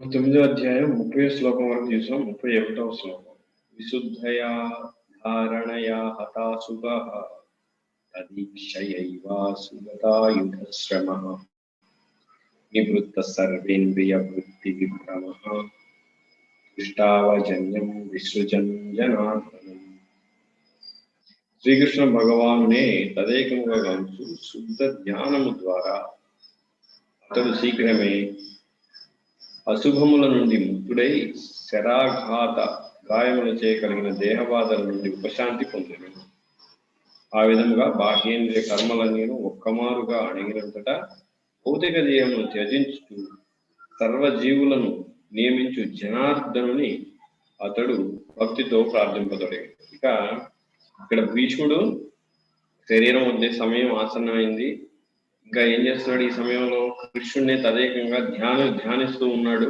తొమ్మిదో అధ్యాయం ముప్పై శ్లోకం వరకు చూసాం. ముప్పై ఒకటవ శ్లోకం. విశుద్ధయా ధారణయా హతాసుగ తదీక్షయైవాసుగతాయుధశ్రమ నివృత్త సర్వేంద్రియ వృత్తి విభ్రమ దుష్టావజన్యం విసృజన్ జనార్దనం శ్రీకృష్ణ భగవానునే తదేకముగా గాంచు శుద్ధ ధ్యానము ద్వారా అతడు శీఘ్రమే అశుభముల నుండి ముక్తుడై శరాఘాత గాయములు చేయగలిగిన దేహబాధల నుండి ఉపశాంతి పొందిన ఆ విధముగా బాహ్యేంద్రియ కర్మలన్నీ ఒక్కమారుగా అణిగినంతట భౌతిక దేహమును త్యజించుతూ సర్వజీవులను నియమించు జనార్దనుని అతడు భక్తితో ప్రార్థింపదొడిగాడు ఇక ఇక్కడ భీష్ముడు శరీరం వద్దే సమయం ఆసన్నమైంది. ఇంకా ఏం చేస్తున్నాడు ఈ సమయంలో కృష్ణుడిని తదేకంగా ధ్యానం ధ్యానిస్తూ ఉన్నాడు.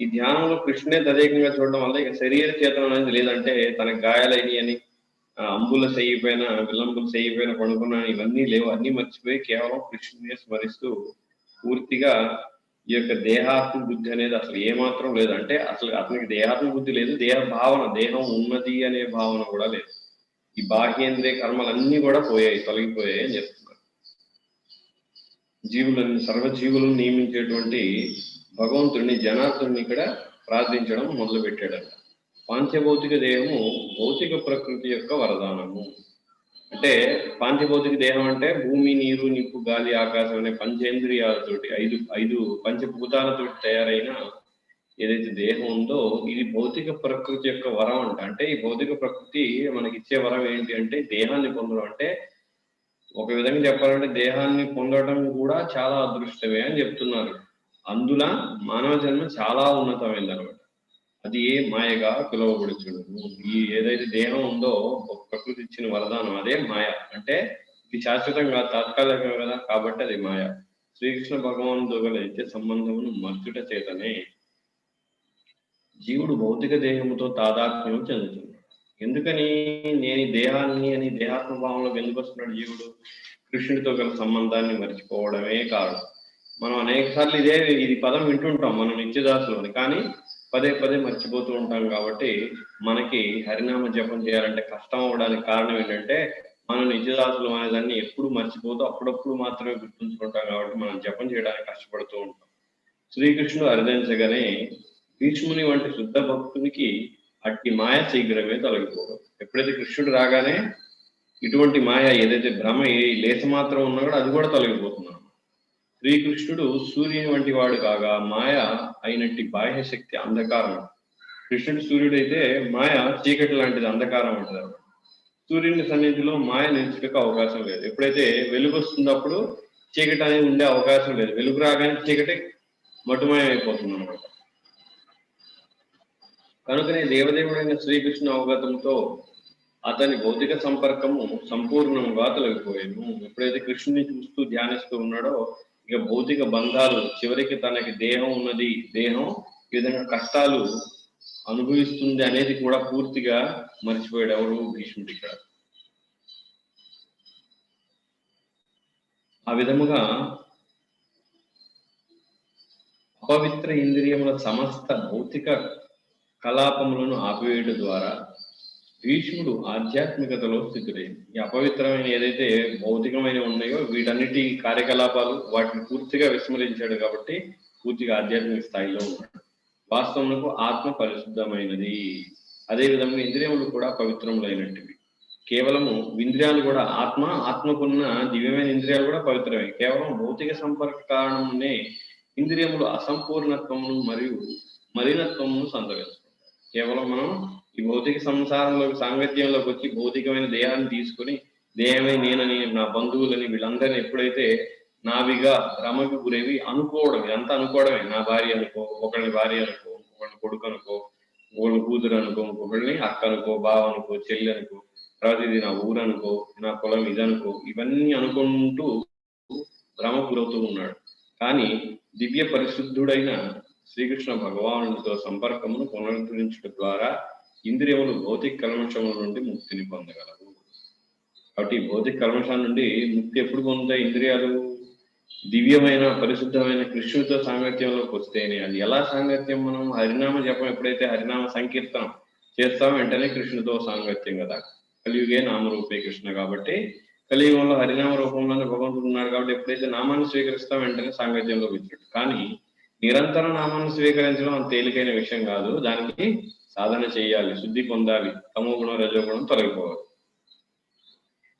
ఈ ధ్యానంలో కృష్ణుడే తదేకంగా చూడడం వల్ల ఇక శరీర చేతనం అనేది లేదంటే తనకు గాయాలైనవి అని అంబుల చెయ్యిపోయిన విలంబులు చెయ్యిపోయిన పడుకున్న ఇవన్నీ లేవు. అన్ని మర్చిపోయి కేవలం కృష్ణుని స్మరిస్తూ పూర్తిగా ఈ యొక్క దేహాత్మ బుద్ధి అనేది అసలు ఏమాత్రం లేదు. అంటే అసలు అతనికి దేహాత్మ బుద్ధి లేదు దేహ భావన దేహం ఉన్నది అనే భావన కూడా లేదు. ఈ బాహ్యేంద్రియ కర్మలన్నీ కూడా పోయాయి తొలగిపోయాయి అని చెప్తున్నారు. జీవులను సర్వజీవులను నియమించేటువంటి భగవంతుడిని జనార్దుని ఇక్కడ ప్రార్థించడం మొదలుపెట్టాడట. పాంచభౌతిక దేహము భౌతిక ప్రకృతి యొక్క వరదానము. అంటే పాంచభౌతిక దేహం అంటే భూమి నీరు నిప్పు గాలి ఆకాశం అనే పంచేంద్రియాలతోటి ఐదు ఐదు పంచభూతాలతోటి తయారైన ఏదైతే దేహం ఉందో ఇది భౌతిక ప్రకృతి యొక్క వరం అంట. అంటే ఈ భౌతిక ప్రకృతి మనకి ఇచ్చే వరం ఏంటి అంటే దేహాన్ని పొందడం. అంటే ఒక విధంగా చెప్పాలంటే దేహాన్ని పొందడం కూడా చాలా అదృష్టమే అని చెప్తున్నారు. అందున మానవ జన్మ చాలా ఉన్నతమైంది అనమాట అది ఏ మాయగా పిలువబడుచుడు ఈ ఏదైతే దేహం ఉందో ఒక ప్రకృతి ఇచ్చిన వరదానం అదే మాయ. అంటే ఇది శాశ్వతంగా తాత్కాలికం కదా కాబట్టి అది మాయ. శ్రీకృష్ణ భగవానుతో గల నిత్య సంబంధమును మర్చుట చేతనే జీవుడు భౌతిక దేహముతో తాదాత్మ్యం చెందుతున్నాడు ఎందుకని నేను దేహాన్ని అని దేహాత్మ భావంలో ఎందుకు వస్తున్నాడు జీవుడు కృష్ణుడితో గల సంబంధాన్ని మర్చిపోవడమే కారణం మనం అనేక సార్లు ఇదే ఇది పదం వింటుంటాం మనం నిత్యదాసులు కానీ పదే పదే మర్చిపోతూ ఉంటాం కాబట్టి మనకి హరినామ జపం చేయాలంటే కష్టం అవడానికి కారణం ఏంటంటే మనం నిత్యదాసులు అనేదాన్ని ఎప్పుడు మర్చిపోతూ అప్పుడప్పుడు మాత్రమే గుర్తుంచుకుంటాం కాబట్టి మనం జపం చేయడానికి కష్టపడుతూ ఉంటాం. శ్రీకృష్ణుడు అర్థించగానే భీష్ముని వంటి శుద్ధ భక్తునికి అట్టి మాయ శీఘ్రమే తొలగిపోవడం. ఎప్పుడైతే కృష్ణుడు రాగానే ఇటువంటి మాయ ఏదైతే భ్రమ ఏ లేస మాత్రం ఉన్నా కూడా అది కూడా తొలగిపోతున్నాడు శ్రీకృష్ణుడు సూర్యుని వంటి వాడు కాగా మాయ అయినట్టి బాహ్య శక్తి అంధకారం. కృష్ణుడు సూర్యుడు అయితే మాయ చీకటి లాంటిది అంధకారం అనమాట సూర్యుని సన్నిధిలో మాయ నిలిచిపోక అవకాశం లేదు. ఎప్పుడైతే వెలుగు వస్తున్నప్పుడు చీకటి అనేది ఉండే అవకాశం లేదు. వెలుగు రాగానే చీకటి మటుమయం అయిపోతుంది అనమాట కనుకనే దేవదేవుడైన శ్రీకృష్ణ అవగతంతో అతని భౌతిక సంపర్కము సంపూర్ణంగా తొలగిపోయాను. ఎప్పుడైతే కృష్ణుని చూస్తూ ధ్యానిస్తూ ఉన్నాడో ఇక భౌతిక బంధాలు చివరికి తనకి దేహం ఉన్నది దేహం ఈ విధంగా కష్టాలు అనుభవిస్తుంది అనేది కూడా పూర్తిగా మర్చిపోయాడు ఎవరు భీష్ముడు ఇక్కడ. ఆ విధముగా అపవిత్ర ఇంద్రియముల సమస్త భౌతిక కలాపములను ఆపివేయడం ద్వారా భీష్ముడు ఆధ్యాత్మికతలో స్థితుడైంది ఈ అపవిత్రమైన ఏదైతే భౌతికమైన ఉన్నాయో వీటన్నిటి కార్యకలాపాలు వాటిని పూర్తిగా విస్మరించాడు కాబట్టి పూర్తిగా ఆధ్యాత్మిక స్థాయిలో ఉన్నాడు. వాస్తవములకు ఆత్మ పరిశుద్ధమైనది. అదే విధంగా ఇంద్రియములు కూడా పవిత్రములైనటివి కేవలము ఇంద్రియాలు కూడా ఆత్మ ఆత్మకున్న దివ్యమైన ఇంద్రియాలు కూడా పవిత్రమే. కేవలం భౌతిక సంపర్క కారణమునే ఇంద్రియములు అసంపూర్ణత్వమును మరియు మలినత్వమును సంతరిస్తాయి కేవలం మనం ఈ భౌతిక సంసారంలోకి సాంగత్యంలోకి వచ్చి భౌతికమైన దేహాన్ని తీసుకుని దేహమే నేనని నా బంధువులని వీళ్ళందరినీ ఎప్పుడైతే నావిగా భ్రమకు గురేవి అనుకోవడం ఇదంతా అనుకోవడమే నా భార్య అనుకో ఒకళ్ళని భార్య అనుకో ఒకళ్ళని కొడుకు అనుకో ఒకళ్ళని కూతురు అనుకో ఇంకొకళ్ళని అక్క అనుకో బావ అనుకో చెల్లి అనుకో తర్వాత ఇది నా ఊరు అనుకో నా కులం ఇది అనుకో ఇవన్నీ అనుకుంటూ భ్రమ గురవుతూ ఉన్నాడు. కానీ దివ్య పరిశుద్ధుడైన శ్రీకృష్ణ భగవానుడితో సంపర్కమును పునరుద్ధరించడం ద్వారా ఇంద్రియములు భౌతిక కల్మషముల నుండి ముక్తిని పొందగలవు. కాబట్టి భౌతిక కల్మషాల నుండి ముక్తి ఎప్పుడు పొందుతాయి ఇంద్రియాలు? దివ్యమైన పరిశుద్ధమైన కృష్ణుడితో సాంగత్యంలోకి వస్తేనే. అది ఎలా సాంగత్యం మనం? హరినామ జపం ఎప్పుడైతే హరినామ సంకీర్తనం చేస్తాం వెంటనే కృష్ణుడితో సాంగత్యం కదా. కలియుగే నామరూపే కృష్ణ కాబట్టి కలియుగంలో హరినామ రూపంలోనే భగవంతుడు ఉన్నాడు కాబట్టి ఎప్పుడైతే నామాన్ని స్వీకరిస్తాం వెంటనే సాంగత్యంలో వచ్చాడు కానీ నిరంతర నామాన్ని స్వీకరించడం అంత తేలికైన విషయం కాదు. దానికి సాధన చేయాలి. శుద్ధి పొందాలి. తమో గుణం రజోగుణం తొలగిపోవాలి.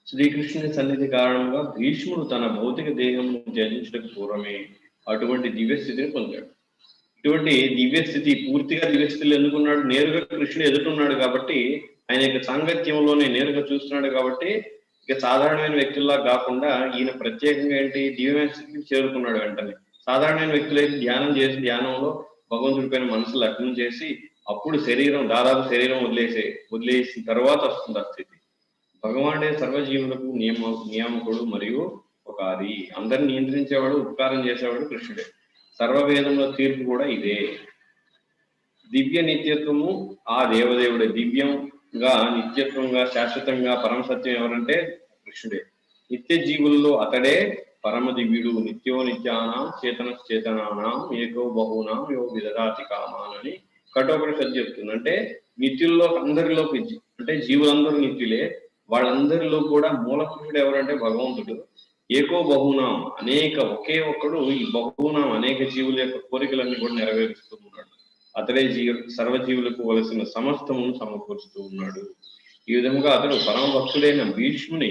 శ్రీకృష్ణుని సన్నిధి కారణంగా భీష్ముడు తన భౌతిక దేహం త్యజించడానికి పూర్వమే అటువంటి దివ్య స్థితిని పొందాడు. ఇటువంటి దివ్య స్థితి పూర్తిగా దివ్య స్థితిలో ఎందుకున్నాడు నేరుగా కృష్ణుడు ఎదుర్కొన్నాడు కాబట్టి ఆయన యొక్క సాంగత్యంలోనే నేరుగా చూస్తున్నాడు కాబట్టి ఇక సాధారణమైన వ్యక్తుల్లా కాకుండా ఈయన ప్రత్యేకంగా ఏంటి దివ్యమైన స్థితికి చేరుకున్నాడు వెంటనే. సాధారణమైన వ్యక్తులైతే ధ్యానం చేసి ధ్యానంలో భగవంతుడి పైన మనసు లగ్నం చేసి అప్పుడు శరీరం దాదాపు శరీరం వదిలేసే వదిలేసిన తర్వాత వస్తుంది ఆ స్థితి. భగవానుడే సర్వజీవులకు నియమ నియామకుడు మరియు ఉపకారి అందరిని నియంత్రించేవాడు ఉపకారం చేసేవాడు కృష్ణుడే. సర్వవేదంలో తీర్పు కూడా ఇదే. దివ్య నిత్యత్వము ఆ దేవదేవుడే. దివ్యంగా నిత్యత్వంగా శాశ్వతంగా పరమ సత్యం ఎవరంటే కృష్ణుడే. నిత్య జీవుల్లో అతడే పరమదివ్యుడు నిత్యో నిత్యానాం చేతన చేతనానాం ఏకో బహునాం యో విదరాతి కామానని కఠోపనిషత్ చెప్తుంది. అంటే నిత్యుల్లో అందరిలోకి అంటే జీవులందరూ నిత్యులే. వాళ్ళందరిలో కూడా మూల పురుషుడు ఎవరంటే భగవంతుడు. ఏకో బహునాం అనేక ఒకే ఒక్కడు ఈ బహునాం అనేక జీవుల యొక్క కోరికలన్నీ కూడా నెరవేరుస్తూ ఉన్నాడు. అతడే జీవ సర్వజీవులకు వలసిన సమస్తమును సమకూరుస్తూ ఉన్నాడు. ఈ విధంగా అతడు పరమ భక్తుడైన భీష్ముని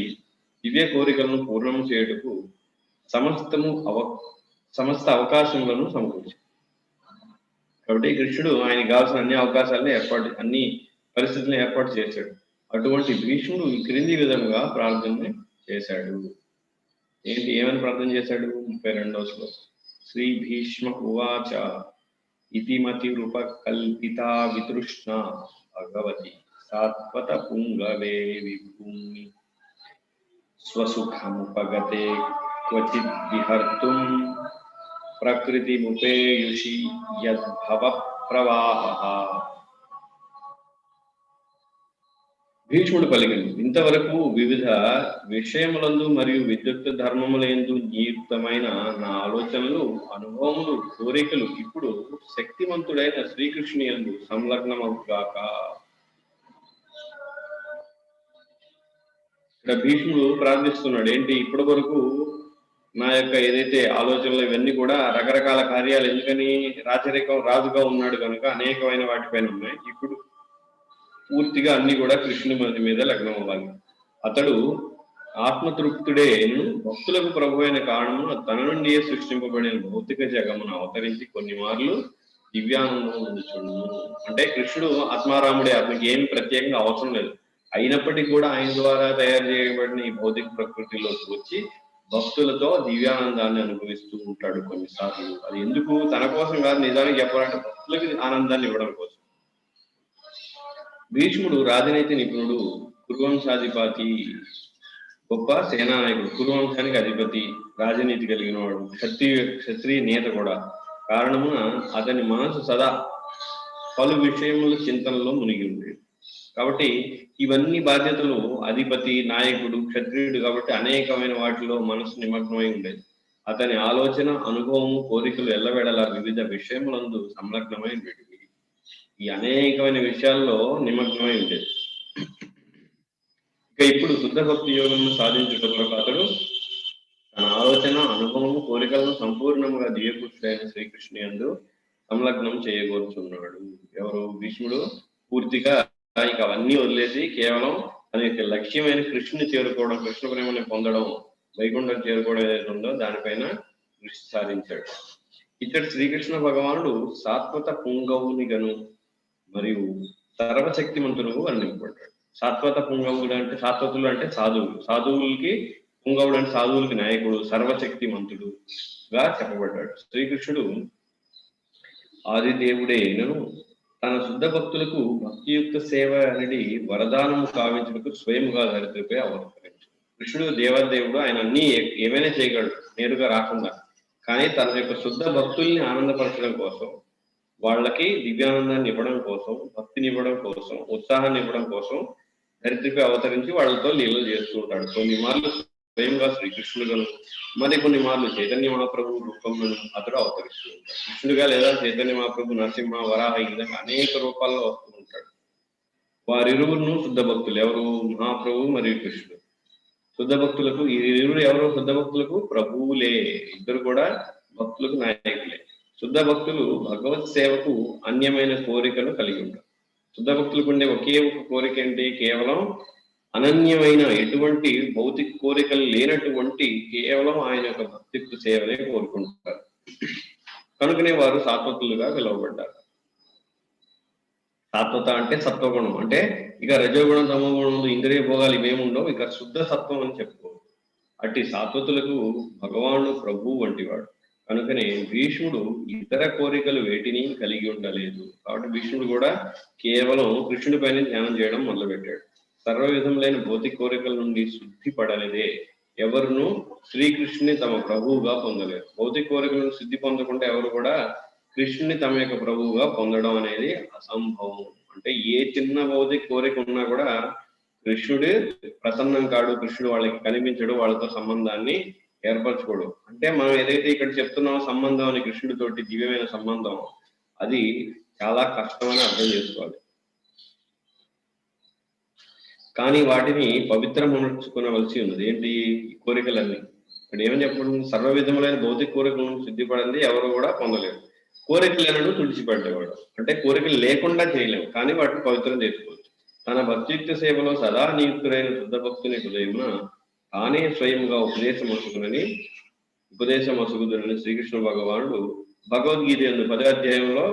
దివ్య కోరికలను పూర్ణం చేయుటకు సమస్తము అవ సమస్త అవకాశములను సమకూర్చాడు కాబట్టి కృష్ణుడు ఆయనకి కావాల్సిన అన్ని అవకాశాలను ఏర్పాటు అన్ని పరిస్థితులను ఏర్పాటు చేశాడు. అటువంటి భీష్ముడు ఈ క్రింది విధంగా ప్రార్థన చేశాడు. ఏంటి? ఏమని ప్రార్థన చేశాడు? ముప్పై రెండవ శ్లోకం. శ్రీ భీష్మ ఉవాచ ఇతిమతి రూప కల్పితా వితృష్ణ భగవతి సాత్వత పుంగవే విభూమి. స్వసుఖముపగతే క్వచిద్ విహర్తుం ప్రకృతిముపేయుషి యద్భవ ప్రవాహ భీష్ముడు పలికింది ఇంతవరకు వివిధ విషయములందు మరియు విద్యుత్ ధర్మములందు నియుక్తమైన నా ఆలోచనలు అనుభవములు కోరికలు ఇప్పుడు శక్తివంతుడైన శ్రీకృష్ణుని యందు సంలగ్నమవుగాక. ఇక్కడ భీష్ముడు ప్రార్థిస్తున్నాడు ఏంటి ఇప్పటి వరకు నా యొక్క ఏదైతే ఆలోచనలు ఇవన్నీ కూడా రకరకాల కార్యాలు ఎందుకని రాచరికం రాజుగా ఉన్నాడు కనుక అనేకమైన వాటిపైన ఉన్నాయి. ఇప్పుడు పూర్తిగా అన్ని కూడా కృష్ణుని మంది మీద లగ్నం అవ్వాలి. అతడు ఆత్మతృప్తుడేను భక్తులకు ప్రభు అయిన కారణము తన నుండియే సృష్టింపబడిన భౌతిక జగమును అవతరించి కొన్ని మార్లు దివ్యానందం పొందుచుండు అంటే కృష్ణుడు ఆత్మారాముడే అతనికి ఏం ప్రత్యేకంగా అవసరం లేదు. అయినప్పటికీ కూడా ఆయన ద్వారా తయారు చేయబడిన ఈ భౌతిక ప్రకృతిలోకి వచ్చి భక్తులతో దివ్యానందాన్ని అనుభవిస్తూ ఉంటాడు కొన్నిసార్లు. అది ఎందుకు? తన కోసం కాదు నిజానికి చెప్పాలంటే భక్తులకి ఆనందాన్ని ఇవ్వడం కోసం. భీష్ముడు రాజనీతి నిపుణుడు కురువంశాధిపతి గొప్ప సేనానాయకుడు. కురువంశానికి అధిపతి రాజనీతి కలిగిన వాడు. క్షత్రియ క్షత్రియ నేత కూడా. కారణమున అతని మనసు సదా పలు విషయముల చింతనలో మునిగి ఉండేది. కాబట్టి ఇవన్నీ బాధ్యతలు అధిపతి నాయకుడు క్షత్రియుడు కాబట్టి అనేకమైన వాటిలో మనసు నిమగ్నమై ఉండేది. అతని ఆలోచన అనుభవము కోరికలు ఎల్లవేళలా వివిధ విషయములందు సంలగ్నమై ఉండేవి ఈ అనేకమైన విషయాల్లో నిమగ్నమై ఉండేది. ఇక ఇప్పుడు శుద్ధ భక్తి యోగమును సాధించుటకు అతడు తన ఆలోచన అనుభవము కోరికలను సంపూర్ణంగా దివ్యపురుషుడైన శ్రీకృష్ణుని యందు సంలగ్నం చేయగోరుచున్నాడు ఎవరు? భీష్ముడు పూర్తిగా ఇక అవన్నీ వదిలేసి కేవలం అది యొక్క లక్ష్యమైన కృష్ణుని చేరుకోవడం కృష్ణ ప్రేమని పొందడం వైకుంఠం చేరుకోవడం ఏదైతే ఉందో దానిపైన కృషి సాధించాడు. ఇక్కడ శ్రీకృష్ణ భగవానుడు సాత్వత పుంగవుని గను మరియు సర్వశక్తిమంతుడు వర్ణింపబడ్డాడు సాత్వత పుంగవుడు అంటే సాత్వతులు అంటే సాధువులు. సాధువులకి పుంగవుడు అంటే సాధువులకి నాయకుడు సర్వశక్తిమంతుడుగా చెప్పబడ్డాడు. శ్రీకృష్ణుడు ఆదిదేవుడేను తన శుద్ధ భక్తులకు భక్తియుక్త సేవ అనేది వరదానము కావించుటకు స్వయముగా ధరిత్రిపై అవతరించాడు కృష్ణుడు దేవదేవుడు ఆయన అన్ని ఏమైనా చేయగలడు నేరుగా రాకుండా. కానీ తన యొక్క శుద్ధ భక్తుల్ని ఆనందపరచడం కోసం వాళ్ళకి దివ్యానందాన్ని ఇవ్వడం కోసం భక్తిని ఇవ్వడం కోసం ఉత్సాహాన్ని ఇవ్వడం కోసం ధరిత్రిపై అవతరించి వాళ్ళతో లీలలు చేస్తూ ఉంటాడు. కొన్ని మార్లు స్వయంగా శ్రీకృష్ణుడుగాను మరి కొన్ని మార్లు చైతన్య మహాప్రభు రూపంలో అతడు అవతరిస్తూ ఉంటాడు కృష్ణుడిగా లేదా చైతన్య మహాప్రభు నరసింహ వరాహ ఈ అనేక రూపాల్లో వస్తూ ఉంటాడు. వారిరువురును శుద్ధ భక్తులు ఎవరు? మహాప్రభు మరియు కృష్ణుడు. శుద్ధ భక్తులకు ఈ ఇరువురు ఎవరు? శుద్ధ భక్తులకు ప్రభువులే. ఇద్దరు కూడా భక్తులకు నాయకులే. శుద్ధ భక్తులు భగవత్ సేవకు అన్యమైన కోరికను కలిగి ఉంటారు. శుద్ధ భక్తులకు ఉండే ఒకే ఒక కోరిక ఏంటి? కేవలం అనన్యమైన ఎటువంటి భౌతిక కోరికలు లేనటువంటి కేవలం ఆయన యొక్క భక్తిత్వ సేవనే కోరుకుంటారు. కనుకనే వారు సాత్వతులుగా పిలువబడ్డారు. సాత్వత అంటే సత్వగుణం. అంటే ఇక రజోగుణం తమోగుణం ఇంద్రియ భోగాలు ఇవేముండవు ఇక శుద్ధ సత్వం అని చెప్పుకో అట్టి సాత్వతులకు భగవానుడు ప్రభువు వంటివాడు. కనుకనే భీష్ముడు ఇతర కోరికలు వేటిని కలిగి ఉండలేదు. కాబట్టి భీష్ముడు కూడా కేవలం కృష్ణుడి పైన ధ్యానం చేయడం మొదలుపెట్టాడు. సర్వ లేని భౌతిక కోరికల నుండి శుద్ధి పడలేదే ఎవరును శ్రీకృష్ణుని తమ ప్రభువుగా పొందలేరు. భౌతిక కోరికలను శుద్ధి పొందకుండా ఎవరు కూడా కృష్ణుని తమ యొక్క ప్రభువుగా పొందడం అనేది అసంభవం. అంటే ఏ చిన్న భౌతిక కోరిక ఉన్నా కూడా కృష్ణుడు ప్రసన్నం కాడు కృష్ణుడు వాళ్ళకి కనిపించడు వాళ్ళతో సంబంధాన్ని ఏర్పరచుకోడు. అంటే మనం ఏదైతే ఇక్కడ చెప్తున్నామో సంబంధం అని కృష్ణుడితోటి దివ్యమైన సంబంధం అది చాలా కష్టమని అర్థం చేసుకోవాలి. కానీ వాటిని పవిత్రమర్చుకునవలసి ఉన్నది. ఏంటి ఈ కోరికలన్నీ? ఇక్కడ ఏమని చెప్పడం? సర్వ విధములైన భౌతిక కోరికలను సిద్ధిపడింది ఎవరు కూడా పొందలేరు. కోరికలను తుడిచిపెట్టేవాడు. అంటే కోరికలు లేకుండా చేయలేము కానీ వాటిని పవిత్రం చేసుకోవచ్చు. తన భక్తియుక్త సేవలో సదా నియుక్తుడైన శుద్ధ భక్తుని హృదయమున తానే స్వయంగా ఉపదేశం వసుకునని ఉపదేశం అసుకుదునని శ్రీకృష్ణ భగవానుడు భగవద్గీత ఎందు పదో అధ్యాయంలో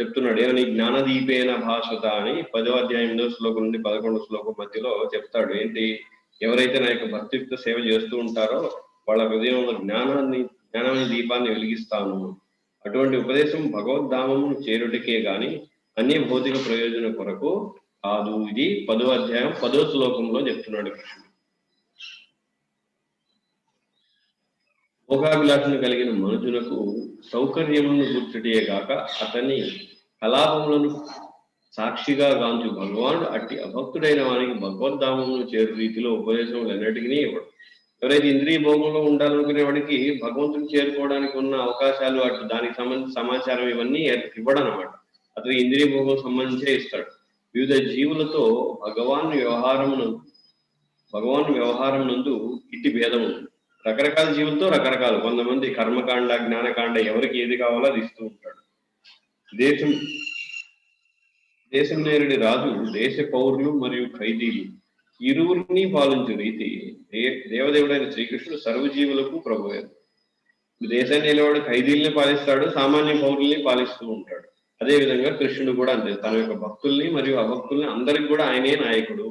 చెప్తున్నాడు ఏమని జ్ఞానదీపేన భాషత అని పదో అధ్యాయంలో శ్లోకం నుండి పదకొండు శ్లోకం మధ్యలో చెప్తాడు. ఏంటి? ఎవరైతే నా యొక్క భక్తియుక్త సేవ చేస్తూ ఉంటారో వాళ్ళ హృదయంలో జ్ఞానాన్ని జ్ఞానాన్ని దీపాన్ని వెలిగిస్తాను. అటువంటి ఉపదేశం భగవద్ధామమును చేరుటకే గాని అన్ని భౌతిక ప్రయోజనం కొరకు కాదు. ఇది పదో అధ్యాయం పదో శ్లోకంలో చెప్తున్నాడు కృష్ణుడు. భోగాభిలాషను కలిగిన మనుషులకు సౌకర్యములను గుర్తుటే గాక అతని కలాపములను సాక్షిగా గాంచు. భగవానుడు అట్టి అభక్తుడైన వానికి భగవద్ధామమును చేరు రీతిలో ఉపదేశములు ఎన్నటికీ ఇవ్వడు. ఎవరైతే ఇంద్రియ భోగంలో ఉండాలనుకునే వాడికి భగవంతుని చేరుకోవడానికి ఉన్న అవకాశాలు అటు దానికి సంబంధించిన సమాచారం ఇవన్నీ ఇవ్వడనమాట అతను ఇంద్రియ భోగం సంబంధించే ఇస్తాడు. వివిధ జీవులతో భగవాన్ వ్యవహారమును భగవాన్ వ్యవహారం నందు ఇట్టి భేదం ఉంది రకరకాల జీవులతో రకరకాలు. కొంతమంది కర్మకాండ జ్ఞానకాండ ఎవరికి ఏది కావాలో అది ఇస్తూ ఉంటాడు. దేశం దేశం నేరుడి రాజు దేశ పౌరులు మరియు ఖైదీలు. ఇరువురిని పాలించు రీతి దేవదేవుడైన శ్రీకృష్ణుడు సర్వజీవులకు ప్రభువే దేశాన్ని నిలబడి ఖైదీల్ని పాలిస్తాడు సామాన్య పౌరుల్ని పాలిస్తూ ఉంటాడు. అదే విధంగా కృష్ణుడు కూడా అంతే తన యొక్క భక్తుల్ని మరియు అభక్తుల్ని అందరికి కూడా ఆయనే నాయకుడు.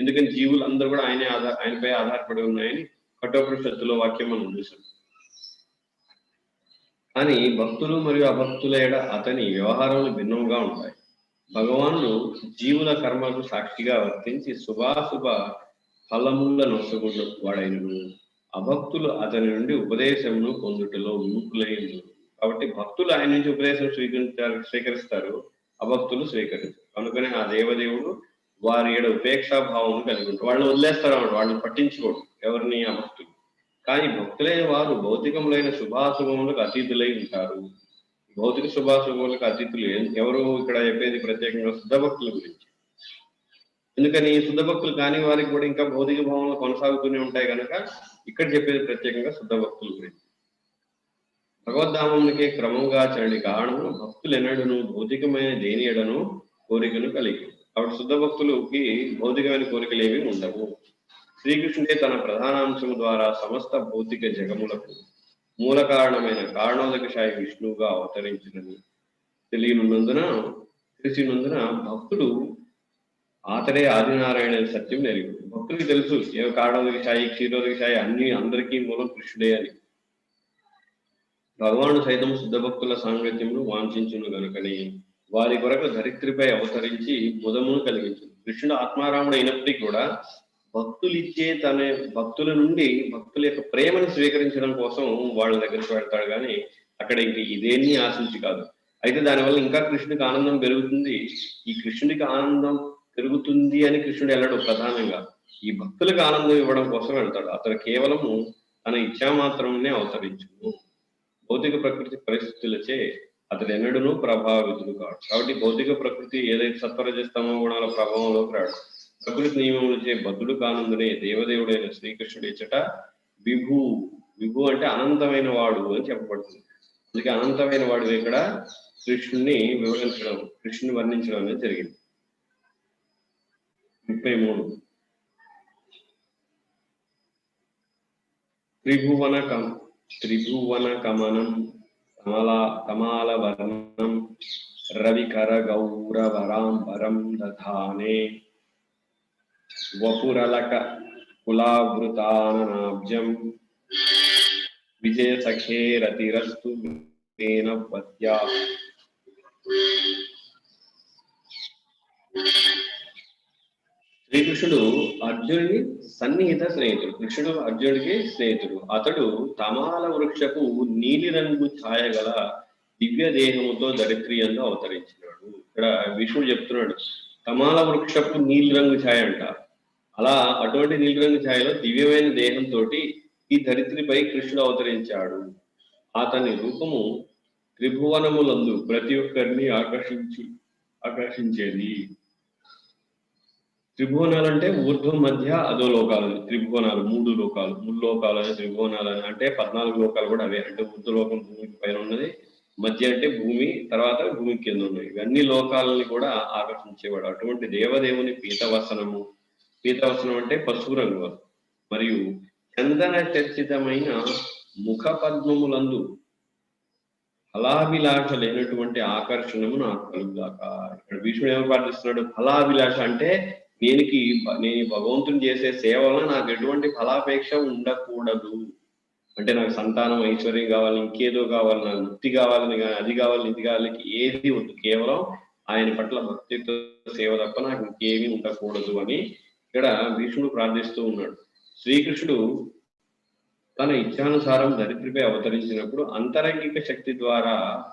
ఎందుకని జీవులు అందరూ కూడా ఆయనే ఆధార ఆయనపై ఆధారపడి ఉన్నాయని కఠోపనిషత్తులో వాక్యం మనం చూసాం కానీ భక్తులు మరియు అభక్తుల ఎడ అతని వ్యవహారాలు భిన్నంగా ఉంటాయి. భగవానుడు జీవుల కర్మకు సాక్షిగా వర్తించి శుభాశుభ ఫలములను నొసగుడు వాడైనను. అభక్తులు అతని నుండి ఉపదేశమును పొందుటలో విముఖులైన కాబట్టి భక్తులు ఆయన నుంచి ఉపదేశం స్వీకరించారు స్వీకరిస్తారు అభక్తులు స్వీకరించారు. కనుకనే ఆ దేవదేవుడు వారి ఏడ ఉపేక్షా భావం కలిగి ఉంటారు. వాళ్ళని వదిలేస్తారు అన్నమాట. వాళ్ళని పట్టించుకోడు ఎవరిని ఆ భక్తులు? కానీ భక్తులైన వారు భౌతికములైన శుభాశుభములకు అతీతులై ఉంటారు. భౌతిక శుభాశుభములకు అతీతులు ఎవరు ఇక్కడ చెప్పేది ప్రత్యేకంగా శుద్ధ భక్తుల గురించి. ఎందుకని? శుద్ధ భక్తులు కాని వారికి కూడా ఇంకా భౌతిక భావనలు కొనసాగుతూనే ఉంటాయి కనుక ఇక్కడ చెప్పేది ప్రత్యేకంగా శుద్ధభక్తుల గురించి. భగవద్ధామంకే క్రమంగా చరణి కారణము భక్తులు ఎన్నడను భౌతికమైన దేనియడను కోరికను కలిగి కాబట్టి శుద్ధ భక్తులకి భౌతికమైన కోరికలు ఏమీ ఉండవు. శ్రీకృష్ణుడే తన ప్రధానాంశము ద్వారా సమస్త భౌతిక జగములకు మూల కారణమైన కారణోదకశాయి విష్ణువుగా అవతరించినని తెలియనున్నందున తెలిసినందున భక్తుడు ఆతడే ఆదినారాయణ అని సత్యం నెరుగు భక్తుడికి తెలుసు ఏ కారణోదకశాయి క్షీరోదకశాయి అన్ని అందరికీ మూలం కృష్ణుడే అని. భగవాను సైతం శుద్ధ భక్తుల సాంగత్యమును వాంఛించును గనుకని వారి కొరకు ధరిత్రిపై అవతరించి బుధమును కలిగించింది కృష్ణుడు ఆత్మారాముడు అయినప్పటికీ కూడా భక్తులిచ్చే తన భక్తుల నుండి భక్తుల యొక్క ప్రేమను స్వీకరించడం కోసం వాళ్ళ దగ్గరికి వెళ్తాడు కానీ అక్కడ ఇంక ఇదేమీ ఆశించి కాదు. అయితే దానివల్ల ఇంకా కృష్ణుడికి ఆనందం పెరుగుతుంది. ఈ కృష్ణుడికి ఆనందం పెరుగుతుంది అని కృష్ణుడు వెళ్ళడు ప్రధానంగా. ఈ భక్తులకు ఆనందం ఇవ్వడం కోసం వెళ్తాడు. అతడు కేవలము తన ఇచ్చా మాత్రమే అవతరించును. భౌతిక ప్రకృతి పరిస్థితులచే అతడు ఎన్నడూనూ ప్రభావితుడు కాడు. కాబట్టి భౌతిక ప్రకృతి ఏదైతే సత్వరజస్తమ గుణాల ప్రభావంలోకి రాడు. ప్రకృతి నియమములచే బద్దుడు కానుందనే దేవదేవుడైన శ్రీకృష్ణుడు ఇచ్చట విభు విభు అంటే అనంతమైన వాడు అని చెప్పబడుతుంది. అందుకే అనంతమైన వాడు ఇక్కడ కృష్ణుని వివరించడం కృష్ణుని వర్ణించడం అనేది జరిగింది. ముప్పై మూడు. త్రిభువన కం త్రిభువన కమనం కమలా కమాల వర్ణం రవికర గౌరవరాంబరం దధానే. వపురలక కులావృతాననాబ్జం. విజయసఖేరతిరస్తు సఖే శ్రీకృష్ణుడు అర్జునుడి సన్నిహిత స్నేహితుడు కృష్ణుడు అర్జునుడికి స్నేహితుడు. అతడు తమాల వృక్షపు నీలిరంగు ఛాయ గల దివ్య దేహముతో దరిద్రియంలో అవతరించినాడు. ఇక్కడ విష్ణుడు చెప్తున్నాడు తమాల వృక్షపు నీలిరంగు ఛాయ అంట. అలా అటువంటి నీలిరంగు ఛాయలో దివ్యమైన దేహంతో ఈ ధరిత్రిపై కృష్ణుడు అవతరించాడు. అతని రూపము త్రిభువనములందు ప్రతి ఒక్కరిని ఆకర్షించి ఆకర్షించేది. త్రిభువనాలు అంటే ఊర్ధ్వం మధ్య అదో లోకాలు త్రిభువనాలు మూడు లోకాలు మూడు లోకాలు అనే త్రిభువనాలు అని అంటే పద్నాలుగు లోకాలు కూడా అవే. అంటే ఊర్ధ్వలోకం భూమికి పైన ఉన్నది మధ్య అంటే భూమి తర్వాత భూమి కింద ఉన్నాయి ఇవన్నీ లోకాలని కూడా ఆకర్షించేవాడు. అటువంటి దేవదేవుని పీతవసనము పీతవసనం అంటే పసుపు రంగు. మరియు చందన చర్చితమైన ముఖ పద్మములందు ఫలాభిలాష లేనటువంటి ఆకర్షణము నాకు కలుగుదాక ఇక్కడ భీష్ముడు ఏమో పాటిస్తున్నాడు? ఫలాభిలాష అంటే నేనికి నేను భగవంతుని చేసే సేవలో నాకు ఎటువంటి ఫలాపేక్ష ఉండకూడదు. అంటే నాకు సంతానం ఐశ్వర్యం కావాలి ఇంకేదో కావాలి నాకు ముక్తి కావాలని కానీ అది కావాలి ఇది కావాలి ఏది వద్దు. కేవలం ఆయన పట్ల భక్తితో సేవ తప్ప నాకు ఇంకేమీ ఉండకూడదు అని ఇక్కడ భీష్ముడు ప్రార్థిస్తూ ఉన్నాడు. శ్రీకృష్ణుడు తన ఇచ్చానుసారం దరిద్రపై అవతరించినప్పుడు అంతరంగిక శక్తి ద్వారా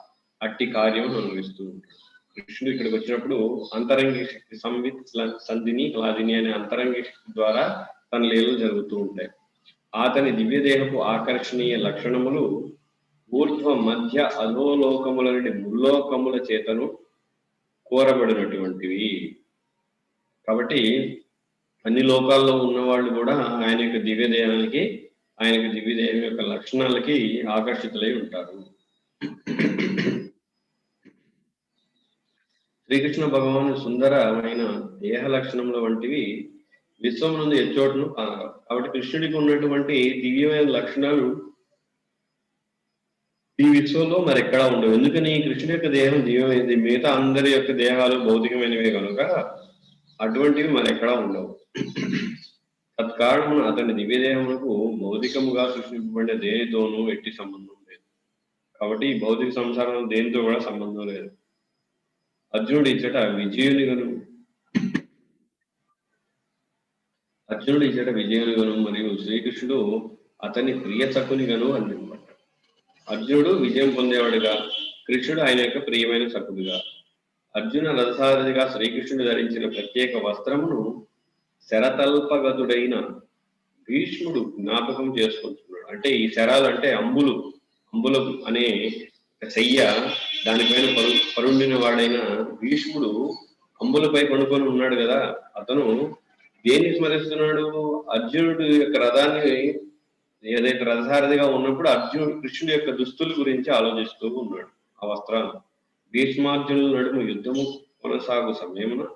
అట్టి కార్యం అనుభవిస్తూ ఉంటాడు. కృష్ణుడు ఇక్కడికి వచ్చినప్పుడు అంతరంగిక శక్తి సంవిత్ సంధిని లాదిని అనే అంతరంగిక శక్తి ద్వారా తన లీలలు జరుగుతూ ఉంటాయి. అతని దివ్యదేహపు ఆకర్షణీయ లక్షణములు ఊర్ధ్వ మధ్య అధోలోకముల నుండి ముల్లోకముల చేతను కోరబడినటువంటివి. కాబట్టి అన్ని లోకాల్లో ఉన్న వాళ్ళు కూడా ఆయన యొక్క దివ్యదేహానికి ఆయన యొక్క దివ్యదేహం యొక్క లక్షణాలకి ఆకర్షితులై ఉంటారు. శ్రీకృష్ణ భగవాను సుందరమైన దేహ లక్షణముల వంటివి విశ్వం నుండి ఎచ్చోటను కానరావు కాబట్టి కృష్ణుడికి ఉన్నటువంటి దివ్యమైన లక్షణాలు ఈ విశ్వంలో మరెక్కడా ఉండవు. ఎందుకని? కృష్ణుడి యొక్క దేహం దివ్యమైనది. మిగతా అందరి యొక్క దేహాలు భౌతికమైనవే కనుక అటువంటివి మరెక్కడా ఉండవు. తత్కారణమున అతని దివ్యదేహమునకు భౌతికముగా సృష్టింపబడిన దేనితోనూ ఎట్టి సంబంధం లేదు. కాబట్టి ఈ భౌతిక సంసారం దేనితో కూడా సంబంధం లేదు. అర్జునుడు ఇచ్చట విజయుని గను అర్జునుడు ఇచ్చట విజయుని గను మరియు శ్రీకృష్ణుడు అతని ప్రియ సకుని గను అన్నమాట అర్జునుడు విజయం పొందేవాడుగా కృష్ణుడు ఆయన యొక్క ప్రియమైన సకుడుగా అర్జున రథసారథిగా శ్రీకృష్ణుడు ధరించిన ప్రత్యేక వస్త్రమును శరతల్పగతుడైన భీష్ముడు జ్ఞాపకం చేసుకుంటున్నాడు. అంటే ఈ శరాలు అంటే అంబులు అంబులు అనే శయ్య దానిపైన పరు పరుండిన వాడైన భీష్ముడు అంబులపై పడుకొని ఉన్నాడు కదా అతను దేన్ని స్మరిస్తున్నాడు? అర్జునుడు యొక్క రథాన్ని ఏదైతే రథసారథిగా ఉన్నప్పుడు అర్జునుడు కృష్ణుడి యొక్క దుస్తుల గురించి ఆలోచిస్తూ ఉన్నాడు ఆ వస్త్రాలు భీష్మార్జునుల నడుము యుద్ధము కొనసాగు సమయమున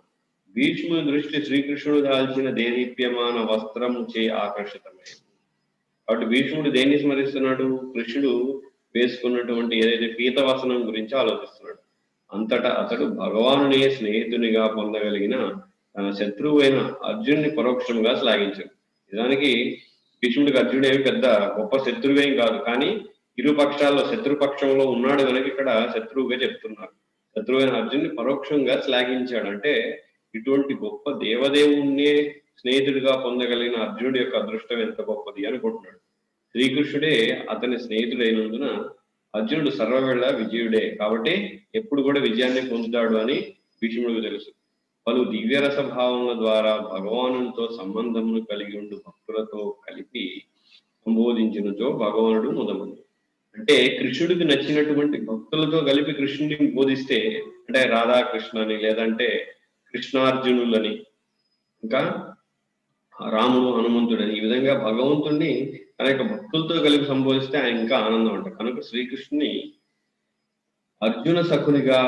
భీష్ముని దృష్టి శ్రీకృష్ణుడు దాల్చిన దేదీప్యమాన వస్త్రము చే ఆకర్షితమైంది. కాబట్టి భీష్ముడు దేన్ని స్మరిస్తున్నాడు? కృష్ణుడు వేసుకున్నటువంటి ఏదైతే పీతవసనం గురించి ఆలోచిస్తున్నాడు. అంతటా అతడు భగవానునే స్నేహితునిగా పొందగలిగిన తన శత్రువు అయిన అర్జునుని పరోక్షంగా శ్లాఘించాడు. నిజానికి భీష్ముడికి అర్జునుడు ఏమి పెద్ద గొప్ప శత్రువేం కాదు. కానీ ఇరు పక్షాల్లో శత్రుపక్షంలో ఉన్నాడు కనుక ఇక్కడ శత్రువుగా చెప్తున్నారు. శత్రువైన అర్జున్ని పరోక్షంగా శ్లాఘించాడు. అంటే ఇటువంటి గొప్ప దేవదేవుణ్ణే స్నేహితుడిగా పొందగలిగిన అర్జునుడి యొక్క అదృష్టం ఎంత గొప్పది అనుకుంటున్నాడు. శ్రీకృష్ణుడే అతని స్నేహితుడైనందున అర్జునుడు సర్వవేళ విజయుడే. కాబట్టి ఎప్పుడు కూడా విజయాన్ని పొందుతాడు అని భీష్ముడికి తెలుసు. పలు దివ్యరస భావముల ద్వారా భగవానునితో సంబంధమును కలిగి ఉండు భక్తులతో కలిపి సంబోధించినచో భగవానుడు మొదమంది అంటే కృష్ణుడికి నచ్చినటువంటి భక్తులతో కలిపి కృష్ణుడిని బోధిస్తే అంటే రాధాకృష్ణ అని లేదంటే కృష్ణార్జునులని ఇంకా రాముడు హనుమంతుడని ఈ విధంగా భగవంతుడిని తన యొక్క భక్తులతో కలిపి సంబోధిస్తే ఆయన ఇంకా ఆనందం అంట కనుక శ్రీకృష్ణుని అర్జున సఖునిగా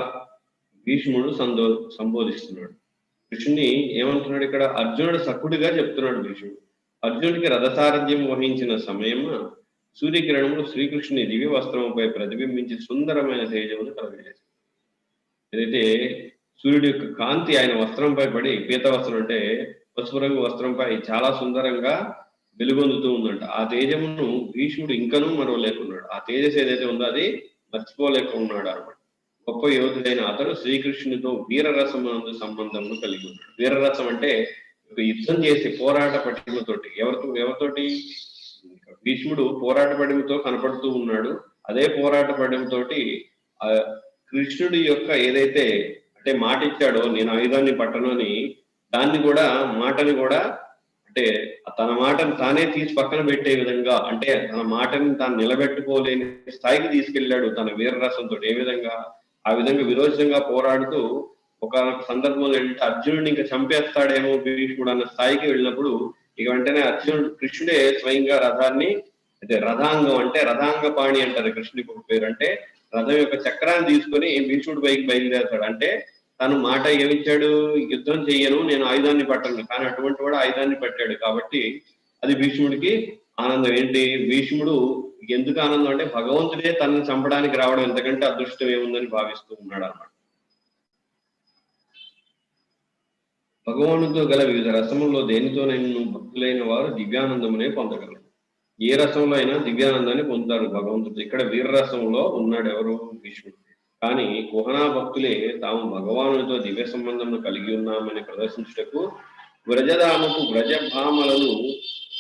భీష్ముడు సందో సంబోధిస్తున్నాడు. కృష్ణుని ఏమంటున్నాడు ఇక్కడ? అర్జునుడు సఖుడిగా చెప్తున్నాడు భీష్ముడు. అర్జునుడికి రథసారథ్యం వహించిన సమయం సూర్యకిరణములు శ్రీకృష్ణుని దివ్య వస్త్రముపై ప్రతిబింబించి సుందరమైన తేజమును కలగజేసింది ఏదైతే సూర్యుడి యొక్క కాంతి ఆయన వస్త్రంపై పడి పీత వస్త్రం అంటే పసుపు రంగు వస్త్రంపై చాలా సుందరంగా వెలుగొందుతూ ఉందంట. ఆ తేజమును భీష్ముడు ఇంకనూ మరవలేకున్నాడు. ఆ తేజస్ ఏదైతే ఉందో అది మర్చిపోలేక ఉన్నాడు అనమాట గొప్ప యోధుడైన అతడు శ్రీకృష్ణునితో వీరరసమునందు సంబంధమును కలిగి ఉన్నాడు వీరరసం అంటే ఒక యుద్ధం చేసి పోరాట పటిమతోటి ఎవరితో ఎవరితోటి? భీష్ముడు పోరాట పటిమతో కనపడుతూ ఉన్నాడు. అదే పోరాట పటిమతోటి ఆ కృష్ణుడి యొక్క ఏదైతే అంటే మాట ఇచ్చాడో నేను ఆయుధాన్ని పట్టను అని దాన్ని కూడా మాటని కూడా అంటే తన మాటను తానే తీసి పక్కన పెట్టే విధంగా అంటే తన మాటని తాను నిలబెట్టుకోలేని స్థాయికి తీసుకెళ్ళాడు తన వీరరసంతో. ఏ విధంగా? ఆ విధంగా విరోచితంగా పోరాడుతూ ఒక సందర్భంలో ఏంటంటే అర్జునుడిని ఇంకా చంపేస్తాడేమో భీష్ముడు అన్న స్థాయికి వెళ్ళినప్పుడు ఇక వెంటనే అర్జునుడు కృష్ణుడే స్వయంగా రథాన్ని అంటే రథాంగం అంటే రథాంగ పాణి అంటారు కృష్ణుడికి ఒక పేరు అంటే రథం యొక్క చక్రాన్ని తీసుకొని భీష్ముడి పైకి బయలుదేరతాడు. అంటే తను మాట ఏమిచ్చాడు? యుద్ధం చెయ్యను నేను ఆయుధాన్ని పట్టను. కానీ అటువంటి వాడు ఆయుధాన్ని పట్టాడు. కాబట్టి అది భీష్ముడికి ఆనందం. ఏంటి? భీష్ముడు ఎందుకు ఆనందం? అంటే భగవంతుడే తనని చంపడానికి రావడం ఎంతకంటే అదృష్టం ఏముందని భావిస్తూ ఉన్నాడు అనమాట భగవానుడితో గల వివిధ రసముల్లో దేనితోనైనా భక్తులైన వారు దివ్యానందమునే పొందగలరు. ఏ రసంలో అయినా దివ్యానందాన్ని పొందుతారు భగవంతుడు. ఇక్కడ వీర రసంలో ఉన్నాడు ఎవరు? భీష్ముడు. కానీ కుహనా భక్తులే తాము భగవానుడితో దివ్య సంబంధమును కలిగి ఉన్నామని ప్రదర్శించుటకు వ్రజధామకు వ్రజభామలను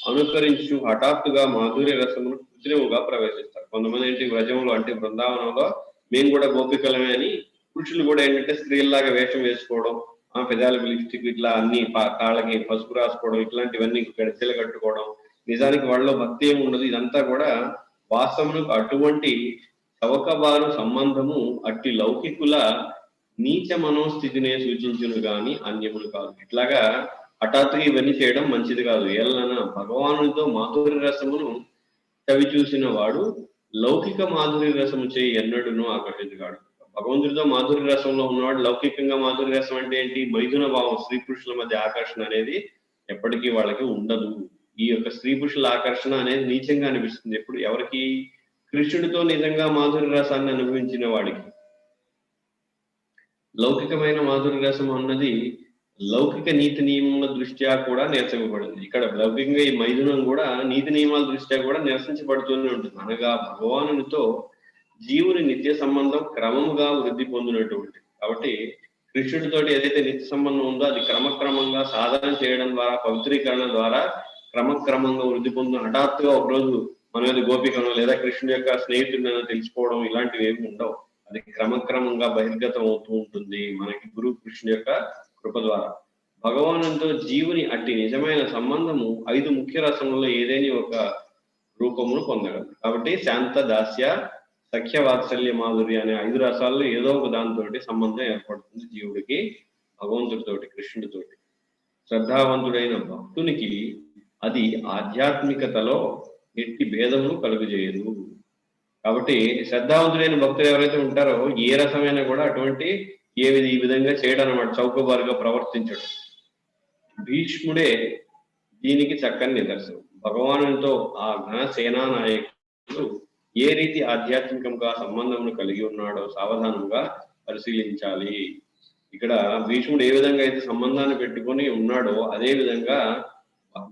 అనుసరించు హఠాత్తుగా మాధుర్య రసమును కృత్రిముగా ప్రవేశిస్తారు. కొంతమంది ఏంటి వ్రజములు అంటే బృందావనంలో మేము కూడా గోపికలమే అని పురుషులు కూడా ఏంటంటే స్త్రీల్లాగా వేషం వేసుకోవడం ఆ పెదాలకు లిప్స్టిక్ ఇట్లా అన్ని పా- కాళ్ళకి పసుపు రాసుకోవడం ఇట్లాంటివన్నీ గడిచెలు కట్టుకోవడం నిజానికి వాళ్ళలో భక్తి ఏమి ఉండదు. ఇదంతా కూడా వాస్తవములకు అటువంటి చవకవారు సంబంధము అట్టి లౌకికుల నీచ మనోస్థితినే సూచించును గాని అన్యములు కాదు. ఇట్లాగా హఠాత్తుగా ఇవన్నీ చేయడం మంచిది కాదు. ఏలన భగవానుడితో మాధుర్య రసమును చవి చూసిన వాడు లౌకిక మాధుర్య రసము చేయి ఎన్నడూనూ ఆకర్షించగాడు భగవంతుడితో మాధుర్య రసంలో ఉన్నవాడు లౌకికంగా మాధుర్య రసం అంటే ఏంటి? మైథున భావం స్త్రీ పురుషుల మధ్య ఆకర్షణ అనేది ఎప్పటికీ వాళ్ళకి ఉండదు. ఈ యొక్క స్త్రీ పురుషుల ఆకర్షణ అనేది నీచంగా అనిపిస్తుంది. ఎప్పుడు ఎవరికి కృష్ణుడితో నిజంగా మాధుర్య రసాన్ని అనుభవించిన వాడికి. లౌకికమైన మాధుర్య రసం అన్నది లౌకిక నీతి నియమముల దృష్ట్యా కూడా నిరసింపబడింది ఇక్కడ లౌకికంగా ఈ మైథునం కూడా నీతి నియమాల దృష్ట్యా కూడా నిరసించబడుతూనే ఉంటుంది. అనగా భగవానునితో జీవుని నిత్య సంబంధం క్రమముగా వృద్ధి పొందినటువంటి. కాబట్టి కృష్ణుడితోటి ఏదైతే నిత్య సంబంధం ఉందో అది క్రమక్రమంగా సాధన చేయడం ద్వారా పవిత్రీకరణ ద్వారా క్రమక్రమంగా వృద్ధి పొందిన హఠాత్తుగా ఒకరోజు మనమేది గోపికను లేదా కృష్ణుడి యొక్క స్నేహితుడిన తెలుసుకోవడం ఇలాంటివి ఏమి ఉండవు. అది క్రమక్రమంగా బహిర్గతం అవుతూ ఉంటుంది మనకి గురు కృష్ణుడి యొక్క కృప ద్వారా. భగవానుతో జీవుని అట్టి నిజమైన సంబంధము ఐదు ముఖ్య రసములలో ఏదైనా ఒక రూపమును పొందగలదు. కాబట్టి శాంత దాస్య సఖ్య వాత్సల్య మాధుర్య అనే ఐదు రసాల్లో ఏదో ఒక దానితోటి సంబంధం ఏర్పడుతుంది జీవుడికి భగవంతుడితోటి కృష్ణుడితోటి. శ్రద్ధావంతుడైన భక్తునికి అది ఆధ్యాత్మికతలో ఎట్టి భేదమును కలుగజేయదు. కాబట్టి శ్రద్ధావంతులైన భక్తులు ఎవరైతే ఉంటారో ఏ రసమైనా కూడా అటువంటి ఏ విధ ఈ విధంగా చేయడం అనమాట చౌకబారుగా ప్రవర్తించడం. భీష్ముడే దీనికి చక్కని నిదర్శనం. భగవానునితో ఆ ఘన సేనా నాయకుడు ఏ రీతి ఆధ్యాత్మికంగా సంబంధమును కలిగి ఉన్నాడో సావధానంగా పరిశీలించాలి. ఇక్కడ భీష్ముడు ఏ విధంగా అయితే సంబంధాన్ని పెట్టుకొని ఉన్నాడో అదే విధంగా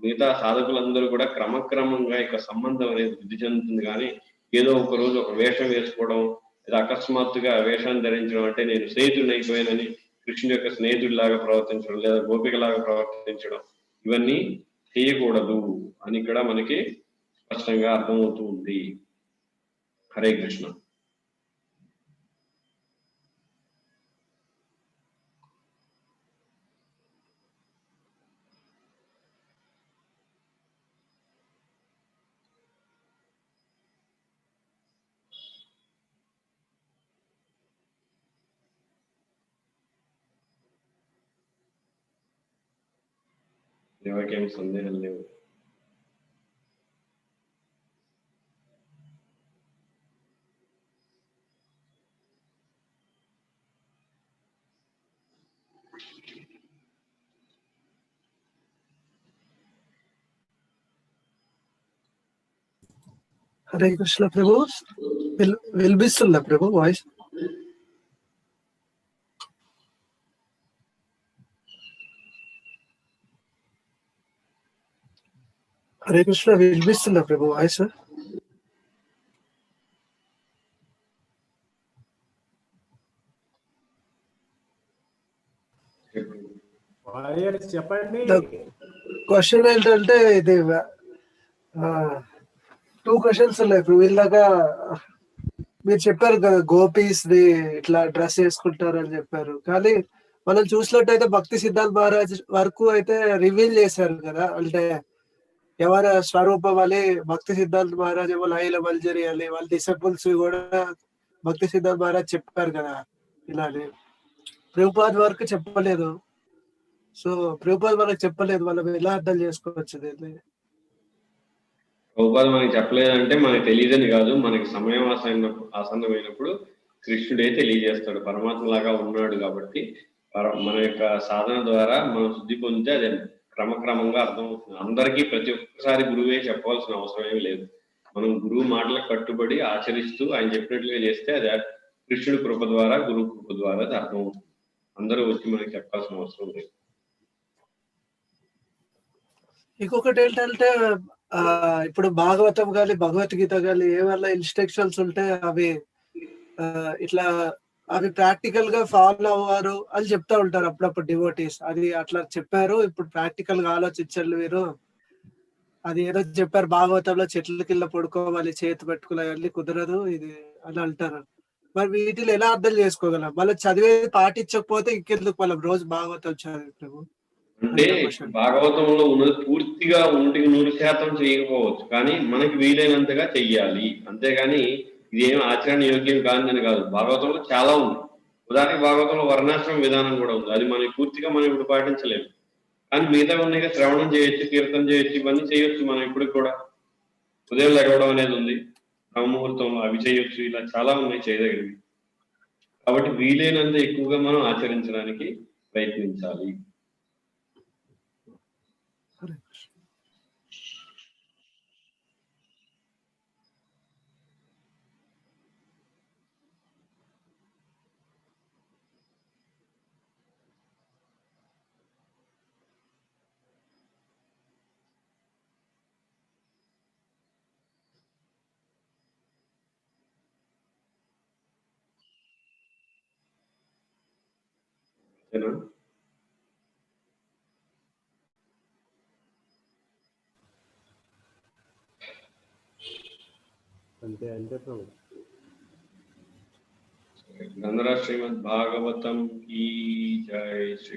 మిగతా సాధకులందరూ కూడా క్రమక్రమంగా ఇక సంబంధం అనేది వృద్ధి చెందుతుంది. కానీ ఏదో ఒక రోజు ఒక వేషం వేసుకోవడం లేదా అకస్మాత్తుగా వేషాన్ని ధరించడం అంటే నేను స్నేహితుడిని అయిపోయానని కృష్ణుడి యొక్క స్నేహితుడిలాగా ప్రవర్తించడం లేదా గోపికలాగా ప్రవర్తించడం ఇవన్నీ చేయకూడదు అని ఇక్కడ మనకి స్పష్టంగా అర్థమవుతుంది Hare Krishna. never Sunday Hellevu. Hare Krishna Prabhu. Will will be still Prabhu voice. Hare Krishna వినిపిస్తుందా ప్రభు వాయిస్? చెప్పండి. క్వశ్చన్ ఏంటంటే ఇది టూ క్వశ్చన్స్ ఉన్నాయి ఇప్పుడు వీళ్ళగా మీరు చెప్పారు కదా గోపీస్ ది ఇట్లా డ్రెస్ వేసుకుంటారు అని చెప్పారు. కానీ మనం చూసినట్టయితే భక్తి సిద్ధార్థ మహారాజ్ వరకు అయితే రివీల్ చేశారు కదా అంటే ఎవరి స్వరూపం అని భక్తి సిద్ధార్థ మహారాజ్ ఏమో లైల మల్జరి అని వాళ్ళ డిసపుల్స్ కూడా భక్తి సిద్ధార్థ మహారాజ్ చెప్పారు కదా ఇలానే. ప్రభుపాద్ వరకు చెప్పలేదు. సో ప్రభుపాద్ మనకు చెప్పలేదు మనం ఎలా అర్థం చేసుకోవచ్చు దీన్ని ప్రభుపాద మనకి చెప్పలేదంటే మనకి తెలియదని కాదు. మనకి సమయం ఆసన్న ఆసన్నమైనప్పుడు కృష్ణుడే తెలియజేస్తాడు. పరమాత్మ లాగా ఉన్నాడు కాబట్టి మన యొక్క సాధన ద్వారా మనం శుద్ధి పొందితే అది క్రమక్రమంగా అర్థమవుతుంది. అందరికీ ప్రతి ఒక్కసారి గురువే చెప్పవలసిన అవసరం ఏమి లేదు. మనం గురువు మాటలకు కట్టుబడి ఆచరిస్తూ ఆయన చెప్పినట్లుగా చేస్తే అది కృష్ణుడి కృప ద్వారా గురువు కృప ద్వారా అది అర్థమవుతుంది. అందరూ వచ్చి మనకి చెప్పాల్సిన అవసరం లేదు. ఇంకొకటి ఏంటంటే ఆ ఇప్పుడు భాగవతం కానీ భగవద్గీత కానీ ఏమైనా ఇన్స్ట్రక్షన్స్ ఉంటే అవి ఆ, ఇట్లా అవి ప్రాక్టికల్గా ఫాలో అవ్వరు అని చెప్తా ఉంటారు అప్పుడప్పుడు డివోటీస్ అది అట్లా చెప్పారు. ఇప్పుడు ప్రాక్టికల్గా ఆలోచించండి మీరు అది ఏదో చెప్పారు భాగవతంలో చెట్ల కింద పడుకోవాలి చేతి పెట్టుకుని అవన్నీ కుదరదు ఇది అని అంటారు. మరి వీటిని ఎలా అర్థం చేసుకోగలం? మళ్ళీ చదివేది పాటించకపోతే ఇంకెందుకు మనం రోజు భాగవతం చదివాము అంటే భాగవతంలో ఉన్నది పూర్తిగా నూటికి నూరు శాతం చేయకపోవచ్చు. కానీ మనకి వీలైనంతగా చెయ్యాలి. అంతేగాని ఇదేం ఆచరణ యోగ్యం కాదని కాదు. భాగవతంలో చాలా ఉంది. ఉదాహరణకి భాగవతంలో వర్ణాశ్రమ విధానం కూడా ఉంది. అది మనకి పూర్తిగా మనం ఇప్పుడు పాటించలేము. కానీ మిగతా ఉన్నాయి శ్రవణం చేయొచ్చు కీర్తన చేయొచ్చు ఇవన్నీ చేయొచ్చు మనం ఇప్పుడు కూడా. ఉదయం లెగవడం అనేది ఉంది. బ్రహ్మముహూర్తంలో అవి చేయొచ్చు ఇలా చాలా ఉన్నాయి చేయదగినవి. కాబట్టి వీలైనంత ఎక్కువగా మనం ఆచరించడానికి ప్రయత్నించాలి. ఓకేనా అంతే అంతే ప్రభు గ్రంథరా శ్రీమద్ భాగవతం కీ జై శ్రీ